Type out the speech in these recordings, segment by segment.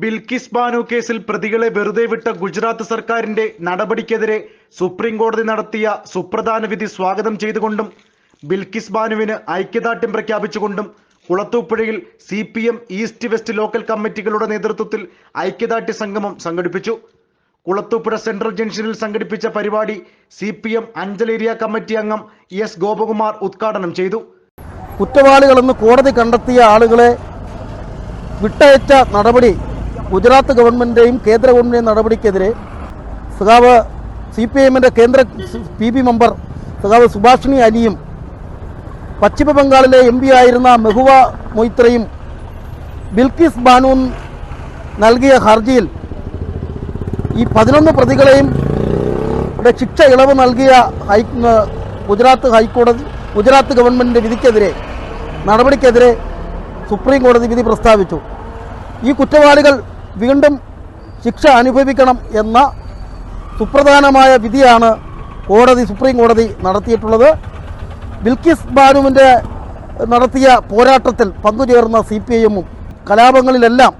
ബിൽക്കിസ് ബാനു കേസിൽ പ്രതികളെ വെറുതെ വിട്ട ഗുജറാത്ത് സർക്കാരിന്റെ നടപടിക്കെതിരെ സുപ്രീം കോടതി നടത്തിയ സുപ്രധാന വിധി സ്വാഗതം ചെയ്തുകൊണ്ടും ബിൽക്കിസ് ബാനുവിന് ഐക്യദാർഢ്യം പ്രഖ്യാപിച്ചുകൊണ്ടും കുളത്തൂപ്പുഴയിൽ C P M east west local കമ്മിറ്റികളുടെ നേതൃത്വത്തിൽ ഐക്യദാർഢ്യ സംഗമം സംഘടിപ്പിച്ചു. കുളത്തൂപ്പുഴ സെൻട്രൽ ജംഗ്ഷനിൽ സംഘടിപ്പിച്ച പരിപാടി C P M Anchal area committee അംഗം എസ് ഗോപകുമാർ ഉദ്ഘാടനം ചെയ്തു. കുറ്റവാളികളെന്ന് കോടതി കണ്ടെത്തിയ ആളുകളെ വിട്ടയച്ച നടപടി ഗുജറാത്ത് ഗവൺമെന്റിന്റെയും കേന്ദ്ര ഗവൺമെന്റിന്റെയും നടപടിക്കെതിരെ സഖാവ് സി പി എമ്മിന്റെ കേന്ദ്ര പി ബി മെമ്പർ സഖാവ് സുഭാഷിണി അലിയും പശ്ചിമ ബംഗാളിലെ എം പി ആയിരുന്ന മെഹുവ മൊയ്ത്രയും ബിൽക്കിസ് ബാനുവും നൽകിയ ഹർജിയിൽ ഈ പതിനൊന്ന് പ്രതികളെയും ശിക്ഷ ഇളവ് നൽകിയ ഹൈ ഗുജറാത്ത് ഹൈക്കോടതി ഗുജറാത്ത് ഗവൺമെന്റിന്റെ വിധിക്കെതിരെ നടപടിക്കെതിരെ സുപ്രീം കോടതി വിധി പ്രസ്താവിച്ചു. ഈ കുറ്റവാളികൾ വീണ്ടും ശിക്ഷ അനുഭവിക്കണം എന്ന സുപ്രധാനമായ വിധിയാണ് കോടതി സുപ്രീം കോടതി നടത്തിയിട്ടുള്ളത്. ബിൽക്കിസ് ബാനുവിന്റെ നടത്തിയ പോരാട്ടത്തിൽ പങ്കുചേർന്ന സി പി ഐ എമ്മും കലാപങ്ങളിലെല്ലാം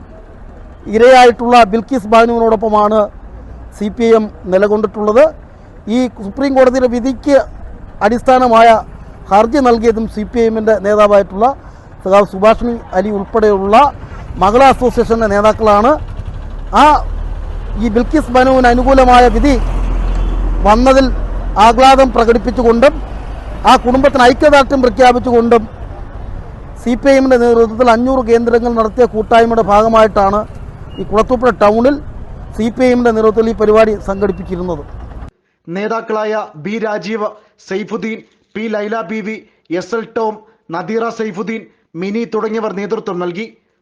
ഇരയായിട്ടുള്ള ബിൽക്കിസ് ബാനുവിനോടൊപ്പമാണ് സി പി ഐ എം നിലകൊണ്ടിട്ടുള്ളത്. ഈ സുപ്രീം കോടതിയുടെ വിധിക്ക് അടിസ്ഥാനമായ ഹർജി നൽകിയതും സി പി ഐ എമ്മിന്റെ നേതാവായിട്ടുള്ള സുഭാഷിണി അലി ഉൾപ്പെടെയുള്ള മഹിളാ അസോസിയേഷന്റെ നേതാക്കളാണ്. ആ ഈ ബിൽക്കിസ് ബനുവിന് അനുകൂലമായ വിധി വന്നതിൽ ആഹ്ലാദം പ്രകടിപ്പിച്ചുകൊണ്ടും ആ കുടുംബത്തിന് ഐക്യദാർഢ്യം പ്രഖ്യാപിച്ചുകൊണ്ടും സി പി എമ്മിന്റെ നേതൃത്വത്തിൽ അഞ്ഞൂറ് കേന്ദ്രങ്ങൾ നടത്തിയ കൂട്ടായ്മയുടെ ഭാഗമായിട്ടാണ് ഈ കുളത്തൂപ്പുഴ ടൗണിൽ സി പി എമ്മിന്റെ നേതൃത്വത്തിൽ ഈ പരിപാടി സംഘടിപ്പിച്ചിരുന്നത്. നേതാക്കളായ B Rajeev Saifuddin P Laila B V S L Tom Nadeera Saifuddin Mini തുടങ്ങിയവർ നേതൃത്വം നൽകി.